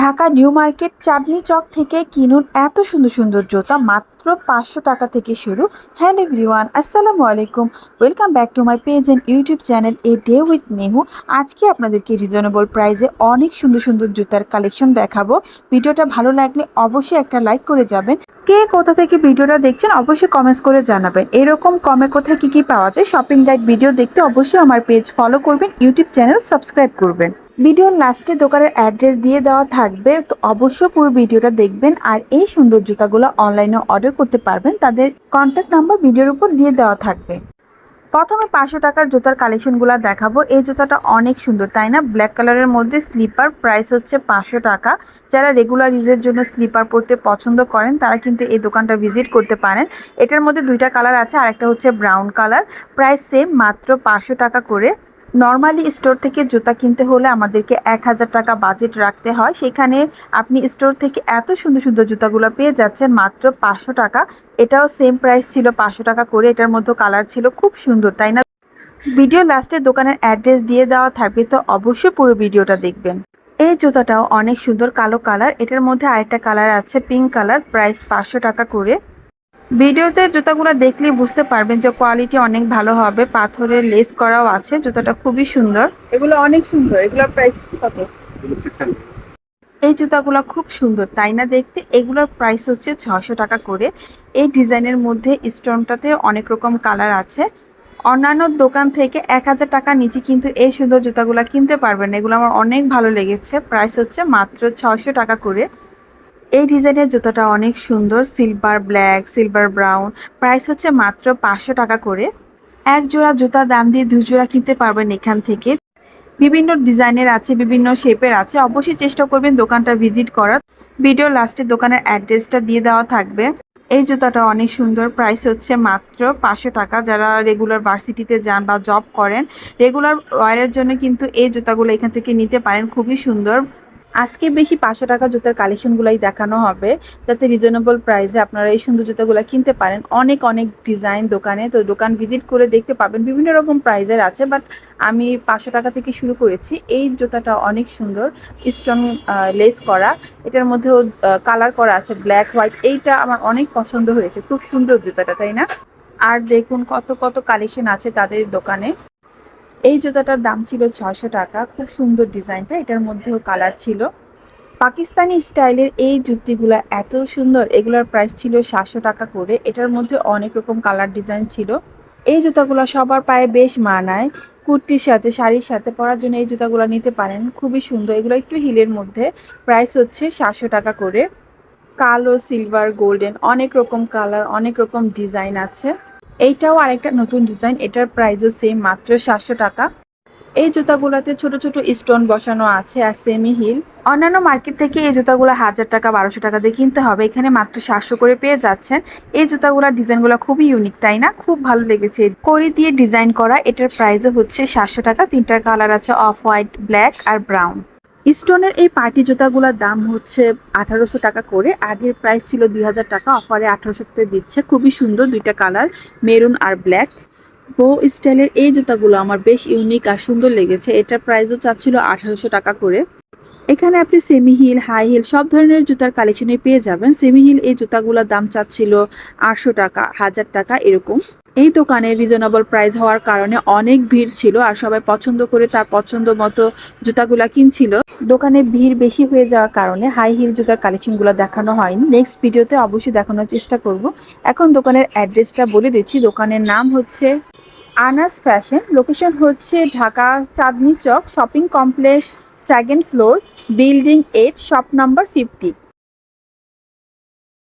Dhaka new market Chandni Chowk থেকে কিনুন এত সুন্দর সুন্দর জুতা মাত্র পাঁচশো টাকা থেকে শুরু। হ্যালো এভরিওয়ান, আসসালামু আলাইকুম। Welcome back to my page and YouTube channel a day with Mehu. আজকে আপনাদেরকে রিজনেবল প্রাইসে অনেক সুন্দর সুন্দর জুতার কালেকশন দেখাবো। ভিডিওটা ভালো লাগলে অবশ্যই একটা লাইক করে যাবেন। কে কোথা থেকে ভিডিওটা দেখছেন অবশ্যই কমেন্টস করে জানাবেন। এরকম কমে কোথায় কি কি পাওয়া যায় শপিং গাইড ভিডিও দেখতে অবশ্যই আমার পেজ ফলো করবেন ইউটিউব চ্যানেল সাবস্ক্রাইব করবেন। ভিডিওর লাস্টে দোকানের অ্যাড্রেস দিয়ে দেওয়া থাকবে, তো অবশ্যই পুরো ভিডিওটা দেখবেন আর এই সুন্দর জুতাগুলো অনলাইনে অর্ডার করতে পারবেন। তাদের কন্ট্যাক্ট নাম্বার ভিডিওর উপর দিয়ে দেওয়া থাকবে। প্রথমে পাঁচশো টাকার জুতার কালেকশনগুলো দেখাবো। এই জুতাটা অনেক সুন্দর, তাই না? ব্ল্যাক কালারের মধ্যে স্লিপার প্রাইস হচ্ছে পাঁচশো টাকা। যারা রেগুলার ইউজের জন্য স্লিপার পরতে পছন্দ করেন, তারা কিন্তু এই দোকানটা ভিজিট করতে পারেন। এটার মধ্যে দুইটা কালার আছে আর একটা হচ্ছে ব্রাউন কালার প্রাইস সেম মাত্র পাঁচশো টাকা করে। নর্মালি স্টোর থেকে জুতা কিনতে হলে আমাদেরকে এক হাজার টাকা বাজেট রাখতে হয়। সেখানে আপনি স্টোর থেকে এত সুন্দর সুন্দর জুতাগুলো পেয়ে যাচ্ছেন, মাত্র পাঁচশো টাকা। এটাও সেম প্রাইস ছিল, পাঁচশো টাকা করে। এটার মধ্যে কালার ছিল খুব সুন্দর, তাই না? ভিডিও লাস্টে দোকানের অ্যাড্রেস দিয়ে দেওয়া থাকবে, তো অবশ্যই পুরো ভিডিওটা দেখবেন। এই জুতাটাও অনেক সুন্দর কালো কালার এটার মধ্যে আরেকটা কালার আছে পিঙ্ক কালার প্রাইস পাঁচশো টাকা করে। ভিডিওতে জুতাগুলো দেখলে বুঝতে পারবেন যে কোয়ালিটি অনেক ভালো হবে। পাথরের লেস করাও আছে জুতাটা খুবই সুন্দর। এগুলো অনেক সুন্দর। এগুলোর প্রাইস কত? এই জুতাগুলো খুব সুন্দর তাই না দেখতে? এগুলোর প্রাইস হচ্ছে ছশো টাকা করে। এই ডিজাইনের মধ্যে স্টোনটাতে অনেক রকম কালার আছে। অন্যান্য দোকান থেকে এক হাজার টাকা নিচে কিন্তু এই সুন্দর জুতাগুলো কিনতে পারবেন। এগুলো আমার অনেক ভালো লেগেছে। প্রাইস হচ্ছে মাত্র ছশো টাকা করে। এই ডিজাইনের জুতাটা অনেক সুন্দর silver black silver brown price হচ্ছে মাত্র পাঁচশো টাকা করে। এক জোড়া জুতা দাম দিয়ে দুই জোড়া কিনতে পারবেন এখান থেকে। বিভিন্ন ডিজাইনের আছে, বিভিন্ন শেপের আছে। অবশ্যই চেষ্টা করবেন দোকানটা ভিজিট করার। ভিডিও লাস্টে দোকানের অ্যাড্রেসটা দিয়ে দেওয়া থাকবে। এই জুতাটা অনেক সুন্দর। প্রাইস হচ্ছে মাত্র পাঁচশো টাকা। যারা রেগুলার ভার্সিটিতে যান বা জব করেন রেগুলার ওয়ারের জন্য কিন্তু এই জুতাগুলো এখান থেকে নিতে পারেন। খুবই সুন্দর। আজকে বেশি পাঁচশো টাকা জুতার কালেকশনগুলাই দেখানো হবে, যাতে রিজনেবল প্রাইসে আপনারা এই সুন্দর জুতাগুলো কিনতে পারেন। অনেক অনেক ডিজাইন দোকানে, তো দোকান ভিজিট করে দেখতে পাবেন। বিভিন্ন রকম প্রাইজের আছে বাট আমি পাঁচশো টাকা থেকে শুরু করেছি। এই জুতাটা অনেক সুন্দর স্টোন লেস করা। এটার মধ্যেও কালার করা আছে ব্ল্যাক হোয়াইট এইটা আমার অনেক পছন্দ হয়েছে। খুব সুন্দর জুতাটা, তাই না? আর দেখুন কত কত কালেকশন আছে তাদের দোকানে। এই জুতাটার দাম ছিল ছশো টাকা। খুব সুন্দর ডিজাইনটা, এটার মধ্যেও কালার ছিল। পাকিস্তানি স্টাইলের এই জুতিগুলো এত সুন্দর, এগুলোর প্রাইস ছিল সাতশো টাকা করে। এটার মধ্যে অনেক রকম কালার ডিজাইন ছিল। এই জুতাগুলো সবার পায়ে বেশ মানায়। কুর্তির সাথে, শাড়ির সাথে পরার জন্য এই জুতাগুলো নিতে পারেন। খুবই সুন্দর। এগুলো একটু হিলের মধ্যে। প্রাইস হচ্ছে সাতশো টাকা করে। কালো সিলভার গোল্ডেন অনেক রকম কালার অনেক রকম ডিজাইন আছে। এইটাও আরেকটা নতুন ডিজাইন, এটার প্রাইসও সেম মাত্র সাতশো টাকা। এই জুতাগুলোতে ছোট ছোট স্টোন বসানো আছে আর সেমি হিল অন্যান্য মার্কেট থেকে এই জুতাগুলো হাজার টাকা, বারোশো টাকা দিয়ে কিনতে হবে। এখানে মাত্র সাতশো করে পেয়ে যাচ্ছেন। এই জুতাগুলোর ডিজাইনগুলো খুবই ইউনিক তাই না? খুব ভালো লেগেছে। করি দিয়ে ডিজাইন করা, এটার প্রাইসও হচ্ছে সাতশো টাকা। তিনটার কালার আছে অফ হোয়াইট ব্ল্যাক আর ব্রাউন স্টোনের এই পার্টি জুতাগুলোর দাম হচ্ছে আঠারোশো টাকা করে। আগের প্রাইস ছিল দুই হাজার টাকা অফারে আঠারোশোতে দিচ্ছে। খুবই সুন্দর দুইটা কালার মেরুন আর ব্ল্যাক বো স্টাইলের এই জুতাগুলো আমার বেশ ইউনিক আর সুন্দর লেগেছে। এটার প্রাইসও চাচ্ছিল আঠারোশো টাকা করে। এখানে আপনি সেমি হিল হাই হিল সব ধরনের জুতার কালেকশনে পেয়ে যাবেন। সেমি হিল এই জুতাগুলোর দাম চাচ্ছিল আটশো টাকা, হাজার টাকা এরকম। এই দোকানে রিজনেবল প্রাইস হওয়ার কারণে অনেক ভিড় ছিল আর সবাই পছন্দ করে তার পছন্দ মতো জুতাগুলা কিনছিল। দোকানে ভিড় বেশি হয়ে যাওয়ার কারণে হাই হিল জুতার কালেকশনগুলো দেখানো হয়নি। নেক্সট ভিডিওতে অবশ্যই দেখানোর চেষ্টা করব। এখন দোকানের অ্যাড্রেসটা বলে দিচ্ছি। দোকানের নাম হচ্ছে আনাস ফ্যাশন লোকেশন হচ্ছে Dhaka Chandni Chowk shopping complex second floor building eight shop number fifty